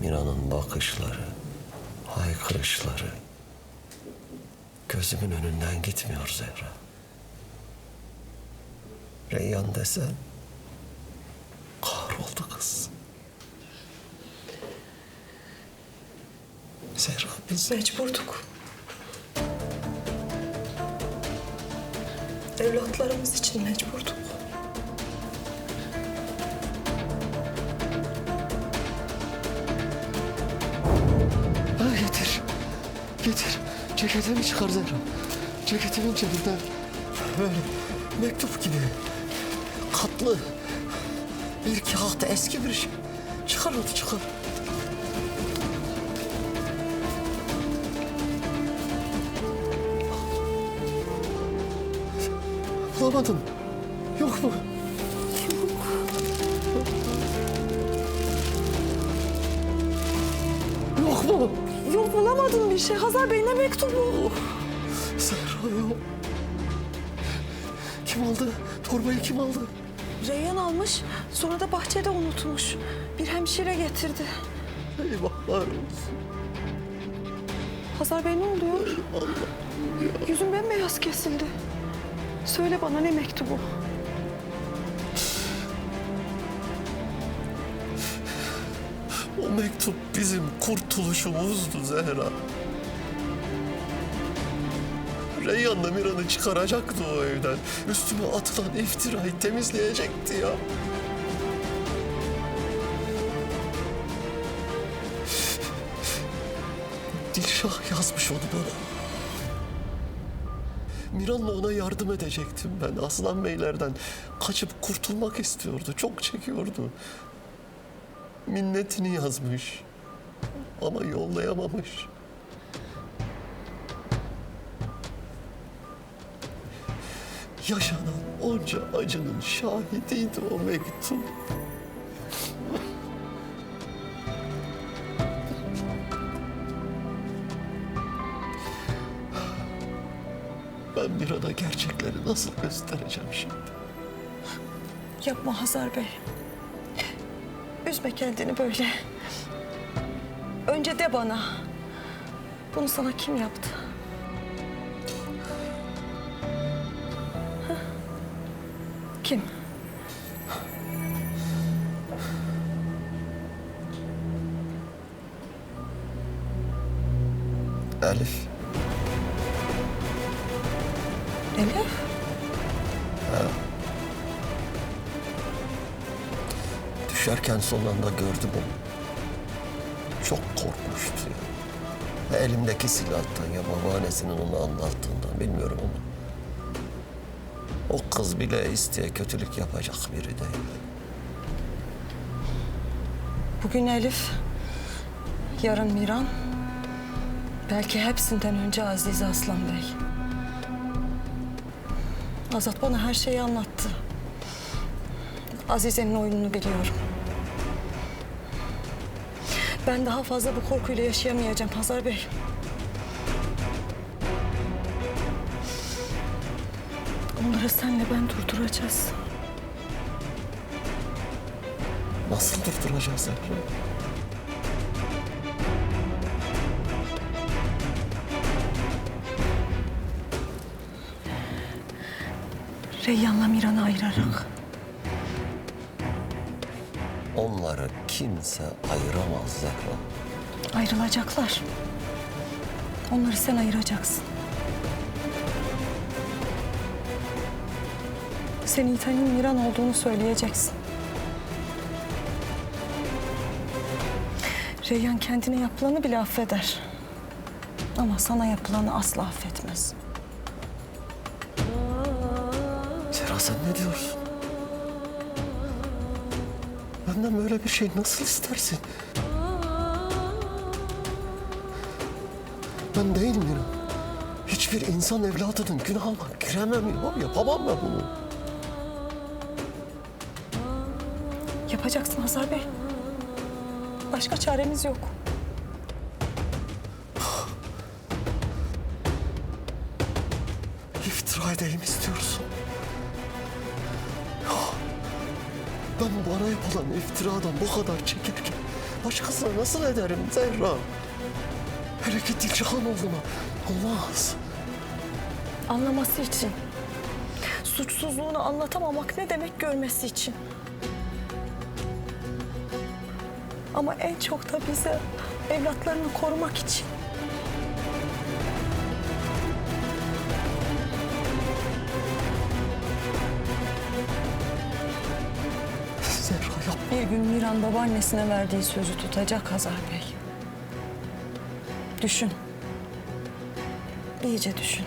Mira'nın bakışları, haykırışları gözümün önünden gitmiyor Zehra. Reyyan desen kahroldu kız. Zehra biz Mecburduk. Evlatlarımız için mecburduk. Getir. Ceketimi çıkar Zehra. Ceketimin cebinden. Böyle mektup gibi. Katlı. Bir kağıt eski bir şey. Çıkar onu çıkar. Bulamadın. Yok mu? Yok mu? Yok bulamadım bir şey. Hazar Bey ne mektubu? Zehra yok. Kim aldı? Torbayı kim aldı? Reyhan almış, sonra da bahçede unutmuş. Bir hemşire getirdi. Eyvahlar olsun. Hazar Bey ne oluyor? Yüzüm bembeyaz kesildi. Söyle bana ne mektubu? O mektup bizim kurtuluşumuzdu Zehra. Reyhan'la Miran'ı çıkaracaktı o evden. Üstüme atılan iftirayı temizleyecekti ya. Dilşah yazmış onu bana. Miran'la ona yardım edecektim ben. Aslan Beylerden kaçıp kurtulmak istiyordu. Çok çekiyordu. Minnetini yazmış. Ama yollayamamış. Yaşanan onca acının şahidiydi o mektup. Ben Mira'da gerçekleri nasıl göstereceğim şimdi? Yapma Hazar Bey. Üzme kendini böyle. Önce de bana. Bunu sana kim yaptı? Kim? Elif? Düşerken son anda gördüm onu. Çok korkmuştu ya. Elimdeki silahtan ya babaannesinin onu anlattığından bilmiyorum ama. O kız bile isteye kötülük yapacak biri değil. Bugün Elif, yarın Miran, belki hepsinden önce Aziz Aslan Bey. Azat bana her şeyi anlattı. Azize'nin oyununu biliyorum. Ben daha fazla bu korkuyla yaşayamayacağım Hazar Bey. Onları senle ben durduracağız. Nasıl durduracağız Zehra? Reyyan'la Miran'ı ayırarak. Onları kimse ayıramaz Zehra. Ayrılacaklar. Onları sen ayıracaksın. Sen İta'nın Miran olduğunu söyleyeceksin. Reyhan kendine yapılanı bile affeder. Ama sana yapılanı asla affetmez. Zehra sen ne diyorsun? Benden böyle bir şey nasıl istersin? Ben değil miyim? Hiçbir insan evladının günahına giremem ya. Yapamam ben bunu. Yapacaksın Hazar Bey. Başka çaremiz yok. İftira edeyim istiyorsun. Ben bana yapılan iftiradan bu kadar çekilirken Başkasına nasıl ederim Zehra? Hele ki Dilşahan oğluna. Olmaz. Anlaması için. Suçsuzluğunu anlatamamak ne demek görmesi için. Ama en çok da bize evlatlarını korumak için. Bir gün Miran babaannesine verdiği sözü tutacak Hazar Bey. Düşün. İyice düşün.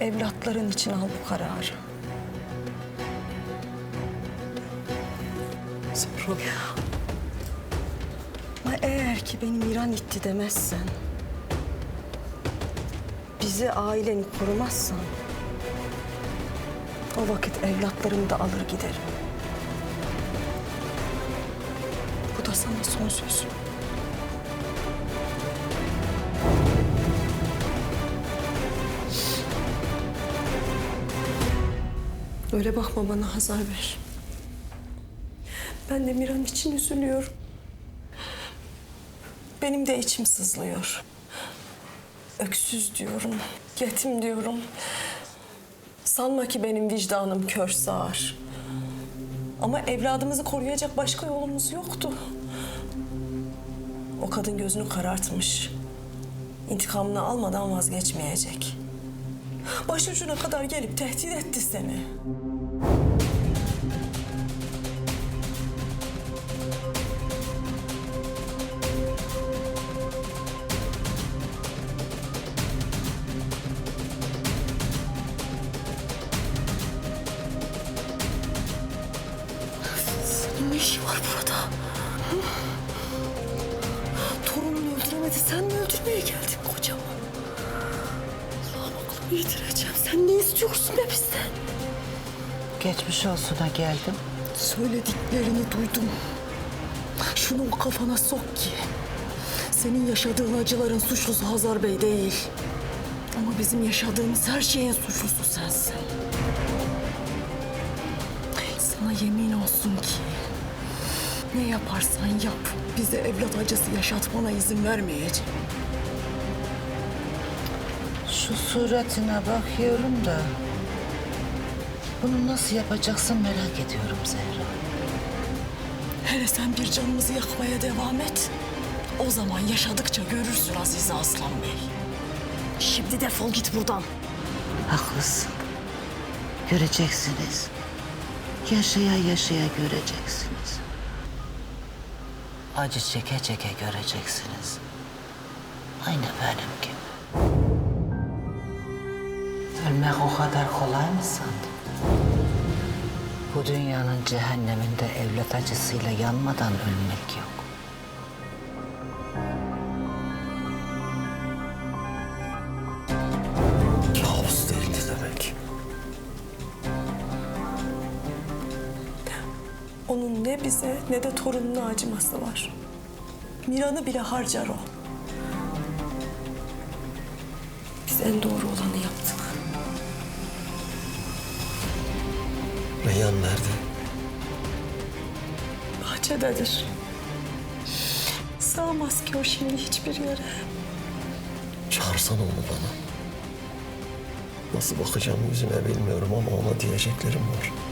Evlatların için al bu kararı. Zehra. Ama eğer ki beni Miran itti demezsen... ...bizi aileni korumazsan... ...o vakit evlatlarımı da alır giderim. Bu da sana son sözüm. Öyle bakma bana Hazar Bey. Ben de Miran için üzülüyorum. Benim de içim sızlıyor. Öksüz diyorum, yetim diyorum. Sanma ki benim vicdanım kör sağır. Ama evladımızı koruyacak başka yolumuz yoktu. O kadın gözünü karartmış. İntikamını almadan vazgeçmeyecek. Başucuna kadar gelip tehdit etti seni. Var burada? Torununu öldüremedi. Sen mi öldürmeye geldin kocamı? Allah'ım aklımı yitireceğim. Sen ne istiyorsun be bizden? Geçmiş olsuna geldim. Söylediklerini duydum. Şunu o kafana sok ki. Senin yaşadığın acıların suçlusu Hazar Bey değil. Ama bizim yaşadığımız her şeyin suçlusu sensin. Sana yemin olsun ki ne yaparsan yap bize evlat acısı yaşatmana izin vermeyeceğim. Şu suratına bakıyorum da... Bunu nasıl yapacaksın merak ediyorum Zehra. Hele sen bir canımızı yakmaya devam et. O zaman yaşadıkça görürsün Azize Aslan Bey. Şimdi defol git buradan. Haklısın. Göreceksiniz. Yaşaya yaşaya göreceksiniz. Acı çeke çeke göreceksiniz. Aynı benim gibi. Ölmek o kadar kolay mı sandın? Bu dünyanın cehenneminde evlat acısıyla yanmadan ölmek yok. Onun ne bize ne de torununa acıması var. Miran'ı bile harcar o. Biz en doğru olanı yaptık. Reyhan nerede? Bahçededir. Sığamaz ki o şimdi hiçbir yere. Çağırsana onu bana. Nasıl bakacağım yüzüne bilmiyorum ama ona diyeceklerim var.